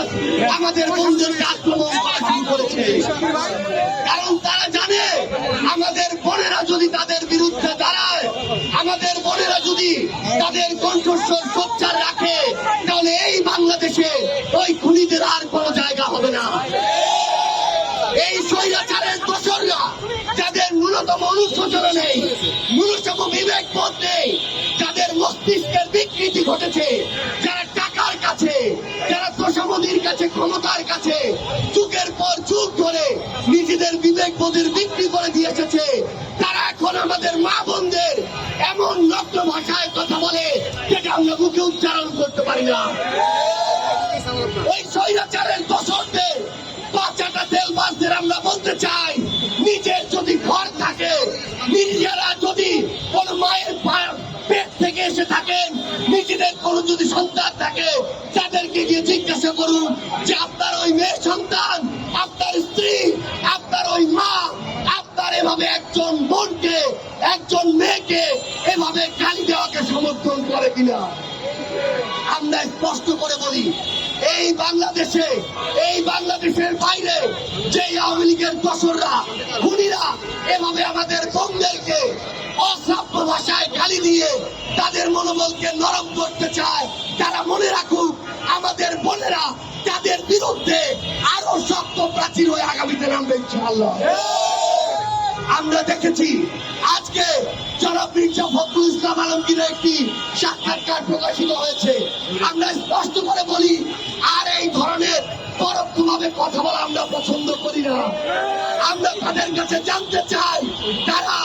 Hamas আমাদের বন্ধুদেরকে আক্রমণ করেছে। কারণ তারা জানে, আমাদের বোনেরা যদি তাদের বিরুদ্ধে দাঁড়ায়, আমাদের বোনেরা যদি তাদের কণ্ঠস্বর সোচ্চার রাখে, তাহলে এই বাংলাদেশে ওই খুনিদের আর কোনো জায়গা হবে না। এই স্বৈরাচারের দোসররা, যাদের ন্যূনতম অনুশোচনা নেই, ন্যূনতম বিবেক বোধ নেই, যাদের মস্তিষ্কের বিকৃতি ঘটেছে, যারা টাকার কাছে যারা কাছে, ক্ষমতার কাছে, যুগের পর যুগ ধরে নিজেদের বিবেক বোধের বিক্রি করে দিয়ে এসেছে। তারা এখন আমাদের মা বোনদের এমন নগ্ন ভাষায় কথা বলে, যেটা আমরা মুখে উচ্চারণ করতে পারি না। ওই স্বৈরাচারের দোষরদের, বাচ্চাটা তেলবাসদের আমরা বলতে চাই, নিজের যদি ঘর থাকে, নিজেরা যদি কোন মায়ের পেট থেকে এসে থাকেন, নিজেদের কোন যদি সন্তান থাকে তাদেরকে গিয়ে জিজ্ঞাসা করুন যে আপনার ওই মেয়ে সন্তান, আপনার স্ত্রী, আপনার ওই মা, আপনার এভাবে একজন বোনকে, একজন মেয়েকে এভাবে গালি দেওয়াকে সমর্থন করে কিনা? আমরা স্পষ্ট করে বলি, এই বাংলাদেশে, এই বাংলাদেশের বাইরে যে আওয়ামী লীগের দোসররা, খুনিরা এভাবে আমাদের বোনদেরকে অসভ্য ভাষায় গালি দিয়ে তাদের মনোবলকে নরম করতে চায়। তারা মনে রাখুক, আমাদের বোনেরা তাদের বিরুদ্ধে আরও শক্ত প্রাচীর হয়ে আগামীতে নামবে, ইনশাআল্লাহ। আমরা দেখেছি, আজকে মির্জা ফখরুল ইসলাম আলমগীরের একটি সাক্ষাৎকার প্রকাশিত হয়েছে। আমরা স্পষ্ট করে বলি, আর এই ধরনের পরোক্ষভাবে কথা বলা আমরা পছন্দ করি না। আমরা তাদের কাছে জানতে চাই, তারা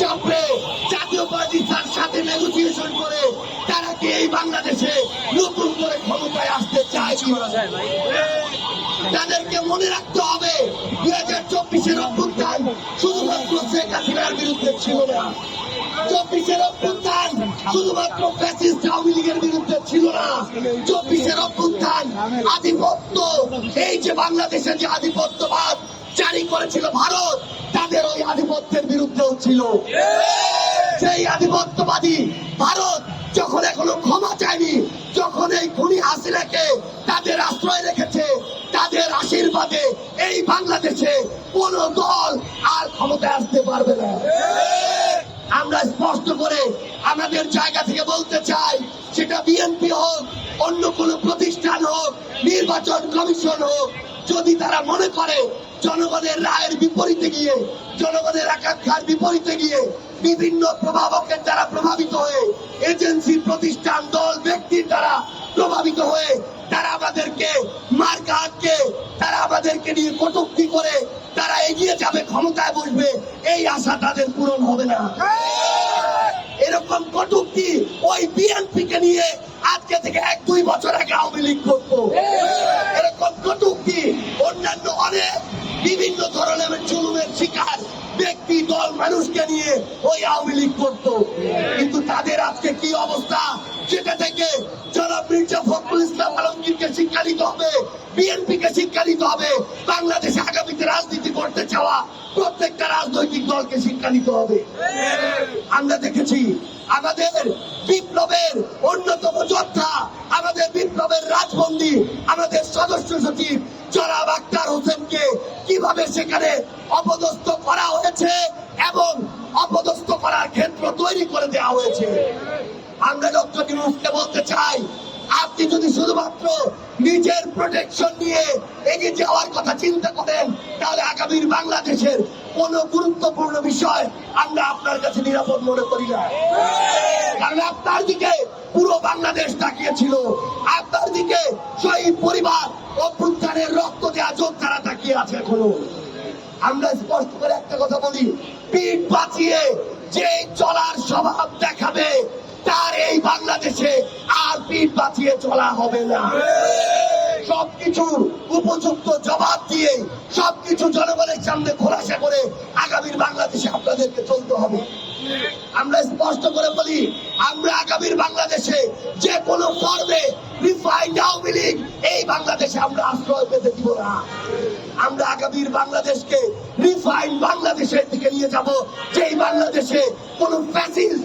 চাপড়ে জাতীয় পার্টির সাথে নেগোসিয়েশন করে তারা কি এই বাংলাদেশে নতুন করে ক্ষমতায় আসতে চায়? তাদেরকে মনে রাখতে হবে, দুই হাজার চব্বিশের অভ্যুত্থান শুধুমাত্র শেখ হাসিনার বিরুদ্ধে ছিল না। চব্বিশের অভ্যুত্থান শুধুমাত্র ফ্যাসিস্ট আওয়ামী লীগের বিরুদ্ধে ছিল না। চব্বিশের অভ্যুত্থান আধিপত্য, এই যে বাংলাদেশের যে আধিপত্যবাদ, জারি করেছিল ভারত তাদের ওই আধিপত্যের বিরুদ্ধেও ছিল। সেই আধিপত্যবাদী ভারত যখন এখনও ক্ষমা চায়নি, যখন এই খুনি হাসিনাকে তাদের আশ্রয় রেখেছে, তাদের আশীর্বাদে এই বাংলাদেশে কোন দল আর ক্ষমতায় আসতে পারবে না। আমরা স্পষ্ট করে আমাদের জায়গা থেকে বলতে চাই, সেটা বিএনপি হোক, অন্য কোন প্রতিষ্ঠান হোক, নির্বাচন কমিশন হোক, যদি তারা মনে করে জনগণের রায়ের বিপরীতে গিয়ে, জনগণের আকাঙ্ক্ষার বিপরীতে গিয়ে বিভিন্ন প্রভাবকের দ্বারা প্রভাবিত হয়ে এজেন্সি প্রতিষ্ঠান, দল, ব্যক্তির দ্বারা প্রভাবিত হয়ে তারা আমাদেরকে মার্কাটকে তারা আমাদেরকে নিয়ে কটুক্তি করে, তারা এগিয়ে যাবে, ক্ষমতায় বসবে, এই আশা তাদের পূরণ হবে না। এরকম কটুক্তি ওই বিএনপি কে নিয়ে আজকে থেকে এক, দুই বছর আগে আওয়ামী লীগ করতো। এরকম কটুক্তি অন্যান্য অনেক বিভিন্ন ধরনের জুলুমের শিকার ব্যক্তি, দল, মানুষকে নিয়ে ওই আওয়ামী লীগ করতো। কিন্তু তাদের আজকে কি অবস্থা? যেটা থেকে মির্জা ফখরুল ইসলাম আলমগীরকে শিক্ষা হবে বিএনপি কে শিক্ষা হবে, বাংলাদেশে আগামীতে রাজনীতি করতে চাওয়া প্রত্যেকটা রাজনৈতিক দলকে শিক্ষা হবে। আমরা দেখেছি আমাদের বিপ্লবের অন্যতম যোদ্ধা, আমাদের বিপ্লবের রাজবন্দী, আমাদের সদস্য সচিব জনাব আক্তার হোসেনকে আপনি যদি শুধুমাত্র নিজের প্রোটেকশন নিয়ে এগিয়ে যাওয়ার কথা চিন্তা করেন, তাহলে আগামীর বাংলাদেশের কোন গুরুত্বপূর্ণ বিষয় আমরা আপনার কাছে নিরাপদ মনে করি না। কারণ আপনার দিকে পুরো বাংলাদেশ তাকিয়েছিল। আপনার দিকে শহীদ পরিবার অভ্যুত্থানের রক্ত দেওয়া যোদ্ধারা তাকিয়ে আছে এখনও। আমরা স্পষ্ট করে একটা কথা বলি, পিঠ বাঁচিয়ে যে চলার স্বভাব দেখাবে তার এই বাংলাদেশে আর পিঠ বাঁচিয়ে চলা হবে না। সবকিছু উপযুক্ত জবাব দিয়ে, সবকিছু জনগণের সামনে খোলাসা করে আগামীর বাংলাদেশে আপনাদেরকে চলতে হবে। আমরা স্পষ্ট করে বলি, আমরা আগামীর বাংলাদেশে যে কোনো পর্বে এই বাংলাদেশে আমরা আশ্রয় পেতে দিব না। আমরা আগামীর বাংলাদেশকে রিফাইন্ড বাংলাদেশের দিকে নিয়ে যাব, যেই বাংলাদেশে কোনো ফ্যাসিস্ট